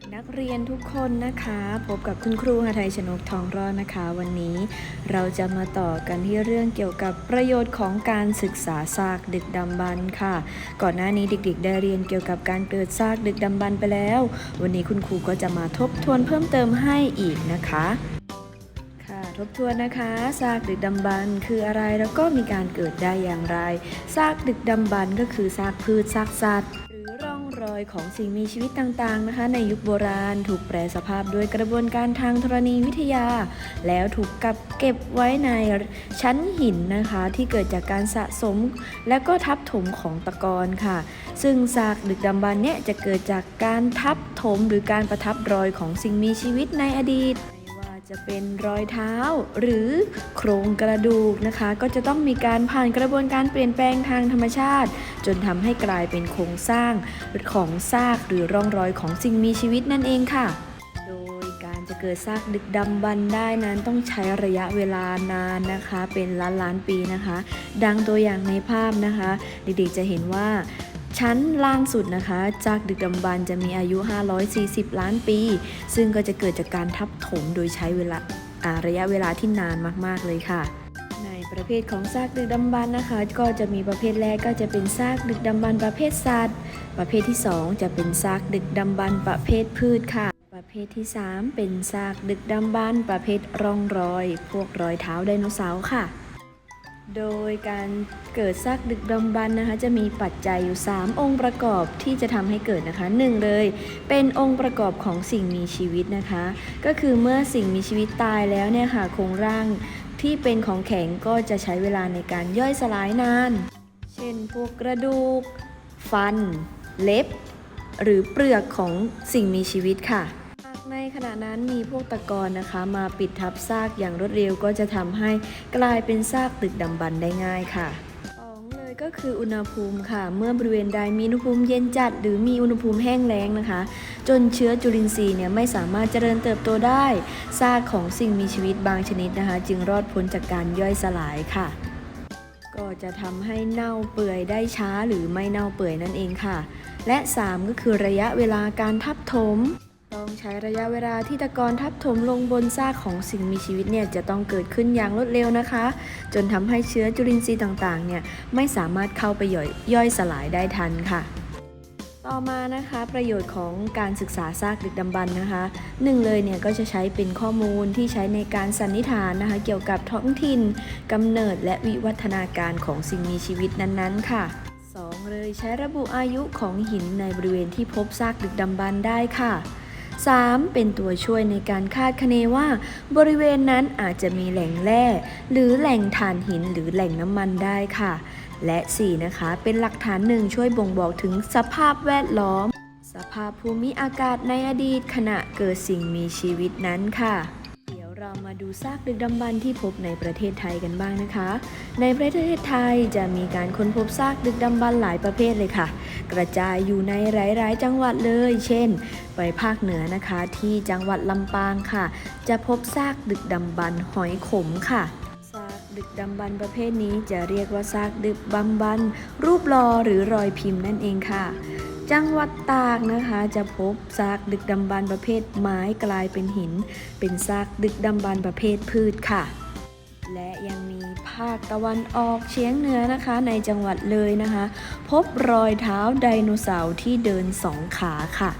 ด็กนักเรียนทุกคนนะคะ พบกับคุณครูหทัยชนกทองรอดนะคะ วันนี้เราจะมาต่อกันที่เรื่องเกี่ยวกับประโยชน์ของการศึกษาซากดึกดำบรรพ์ค่ะ ก่อนหน้านี้เด็ก ๆ ได้เรียนเกี่ยวกับการเกิดซากดึกดำบรรพ์ไปแล้ว วันนี้คุณครูก็จะมาทบทวนเพิ่มเติมให้อีกนะคะค่ะทบทวนนะคะซากดึกดำบรรพ์คืออะไรแล้วก็มีการเกิดได้อย่างไรซากดึกดำบรรพ์ก็คือซากพืชซากสัตว์ อยของสิ่งมีชีวิตต่างๆนะคะ ในยุคโบราณถูกแปรสภาพด้วยกระบวนการทางธรณีวิทยา แล้วถูกกับเก็บไว้ในชั้นหินนะคะ ที่เกิดจากการสะสมและก็ทับถมของตะกอนค่ะ ซึ่งซากดึกดำบรรพ์เนี่ยจะเกิดจากการทับถมหรือการประทับรอยของสิ่งมีชีวิตในอดีต จะเป็นรอยเท้าหรือโครงกระดูกนะคะ ก็จะต้องมีการผ่านกระบวนการเปลี่ยนแปลงทางธรรมชาติ จนทำให้กลายเป็นโครงสร้างของซากหรือร่องรอยของสิ่งมีชีวิตนั่นเองค่ะโดยการจะเกิดซากดึกดำบรรได้นั้นต้องใช้ระยะเวลานานนะคะ เป็นล้านล้านปีนะคะ ดังตัวอย่างในภาพนะคะ เด็กๆจะเห็นว่า ชั้นล่างสุดนะคะ จากดึกดำบรรพ์จะมีอายุ 540 ล้านปี ซึ่งก็จะเกิดจากการทับถมโดยใช้เวลาระยะเวลาที่นานมาก ๆ เลยค่ะ ในประเภทของซากดึกดำบรรพ์นะคะ ก็จะมีประเภทแรกก็จะเป็นซากดึกดำบรรพ์ประเภทสัตว์ ประเภทที่ 2 จะเป็นซากดึกดำบรรพ์ประเภทพืชค่ะ ประเภทที่ 3 เป็นซากดึกดำบรรพ์ประเภทร่องรอย พวกรอยเท้าไดโนเสาร์ค่ะ โดยการเกิดซากดึกดำบรรพ์นะคะ จะมีปัจจัยอยู่ 3 องค์ประกอบที่จะทำให้เกิดนะคะหนึ่งเลย เป็นองค์ประกอบของสิ่งมีชีวิตนะคะ ก็คือเมื่อสิ่งมีชีวิตตายแล้วเนี่ยค่ะโครงร่างที่เป็นของแข็งก็จะใช้เวลาในการย่อยสลายนาน เช่นพวกกระดูก ฟัน เล็บ หรือเปลือกของสิ่งมีชีวิตค่ะ ในขณะนั้นมีพวกตะกอนนะคะมาปิดทับซากอย่างรวดเร็วก็จะทำให้กลายเป็นซากตึกดำบรรได้ง่ายค่ะสองเลยก็คืออุณหภูมิค่ะ เมื่อบริเวณใดมีอุณหภูมิเย็นจัด หรือมีอุณหภูมิแห้งแล้งนะคะ จนเชื้อจุลินทรีย์เนี่ยไม่สามารถเจริญเติบโตได้ซากของสิ่งมีชีวิตบางชนิดนะคะ จึงรอดพ้นจากการย่อยสลายค่ะ ก็จะทำให้เน่าเปื่อยได้ช้าหรือไม่เน่าเปื่อยนั่นเองค่ะ และ 3 ก็คือระยะเวลาการทับถม ต้องใช้ระยะเวลาที่ตะกอนทับถมลงบนซากของสิ่งมีชีวิตเนี่ยจะต้องเกิดขึ้นอย่างรวดเร็วนะคะ จนทำให้เชื้อจุลินทรีย์ต่างๆเนี่ยไม่สามารถเข้าไปย่อยย่อยสลายได้ทันค่ะ ต่อมานะคะประโยชน์ของการศึกษาซากดึกดำบรรนะคะหนึ่งเลยเนี่ยก็จะใช้เป็นข้อมูลที่ใช้ในการสันนิษฐานนะคะ เกี่ยวกับท้องถิ่นกำเนิดและวิวัฒนาการของสิ่งมีชีวิตนั้นๆ ค่ะสองเลยใช้ระบุอายุของหินในบริเวณที่พบซากดึกดำบรรพ์ได้ค่ะ 3. เป็นตัวช่วยในการคาดคะเนว่า บริเวณนั้นอาจจะมีแหล่งแร่ หรือแหล่งถ่านหินหรือแหล่งน้ำมันได้ค่ะ และ 4. นะคะ เป็นหลักฐานหนึ่งช่วยบ่งบอกถึงสภาพแวดล้อม สภาพภูมิอากาศในอดีตขณะเกิดสิ่งมีชีวิตนั้นค่ะ เรามาดูซากดึกดำบรรที่พบในประเทศไทยกันบ้างนะคะ ในประเทศไทยจะมีการค้นพบซากดึกดำบรรหลายประเภทเลยค่ะ กระจายอยู่ในหลาย ๆ จังหวัดเลย เช่น ไปภาคเหนือนะคะ ที่จังหวัดลำปางค่ะ จะพบซากดึกดำบรรหอยขมค่ะซากดึกดำบรรประเภทนี้จะเรียกว่าซากดึกดำบรรรูปลอหรือรอยพิมพ์นั่นเองค่ะ จังหวัดตากนะคะ จะพบซากดึกดำบรรพ์ประเภทไม้กลายเป็นหิน เป็นซากดึกดำบรรพ์ประเภทพืชค่ะ และยังมีภาคตะวันออกเฉียงเหนือนะคะ ในจังหวัดเลยนะคะ พบรอยเท้าไดโนเสาร์ที่เดินสองขาค่ะ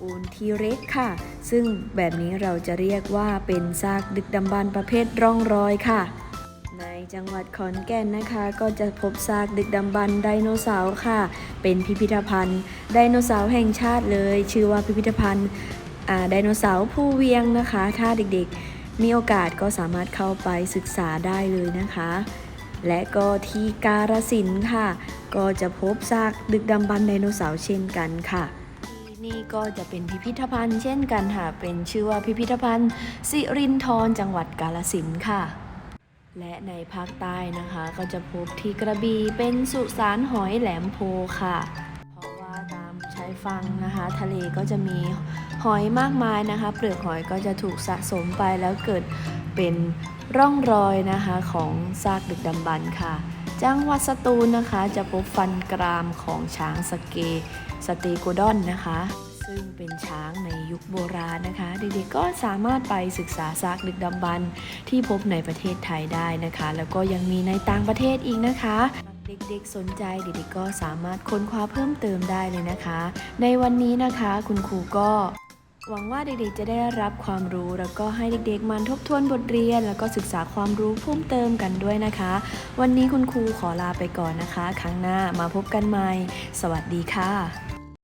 กูลทีเร็กค่ะ ซึ่งแบบนี้เราจะเรียกว่าเป็นซากดึกดำบรรพ์ประเภทร่องรอยค่ะ ในจังหวัดขอนแก่นนะคะ ก็จะพบซากดึกดำบรรพ์ไดโนเสาร์ค่ะ เป็นพิพิธภัณฑ์ไดโนเสาร์แห่งชาติเลย ชื่อว่าพิพิธภัณฑ์อ่าไดโนเสาร์ผู้เวียงนะคะ ถ้าเด็กๆ มีโอกาสก็สามารถเข้าไปศึกษาได้เลยนะคะ และก็ที่การสินค่ะ ก็จะพบซากดึกดำบรรพ์ไดโนเสาร์เช่นกันค่ะที่นี่ก็จะเป็นพิพิธภัณฑ์เช่นกันค่ะ เป็นชื่อว่าพิพิธภัณฑ์สิรินธรจังหวัดกาลสินค่ะ และในภาคใต้นะคะก็จะพบที่กระบี่เป็นสุสานหอยแหลมโพค่ะ เพราะว่าตามชายฝั่งนะคะ ทะเลก็จะมีหอยมากมายนะคะ เปลือกหอยก็จะถูกสะสมไปแล้วเกิดเป็นร่องรอยนะคะของซากดึกดำบรรพ์ค่ะ จังหวัดสตูลนะคะ จะพบฟันกรามของช้างสเกสเตโกดอนนะคะ ซึ่งเป็นช้างในยุคโบราณนะคะ เด็กๆก็สามารถไปศึกษาซากดึกดำบรรพ์ที่พบในประเทศไทยได้นะคะ แล้วก็ยังมีในต่างประเทศอีกนะคะเด็กๆ สนใจเด็กๆก็สามารถค้นคว้าเพิ่มเติมได้เลยนะคะ ในวันนี้นะคะคุณครูก็หวังว่าเด็กๆ จะได้รับความรู้ แล้วก็ให้เด็กๆ มันทบทวนบทเรียน แล้วก็ศึกษาความรู้เพิ่มเติมกันด้วยนะคะ วันนี้คุณครูขอลาไปก่อนนะคะ ครั้งหน้ามาพบกันใหม่ สวัสดีค่ะ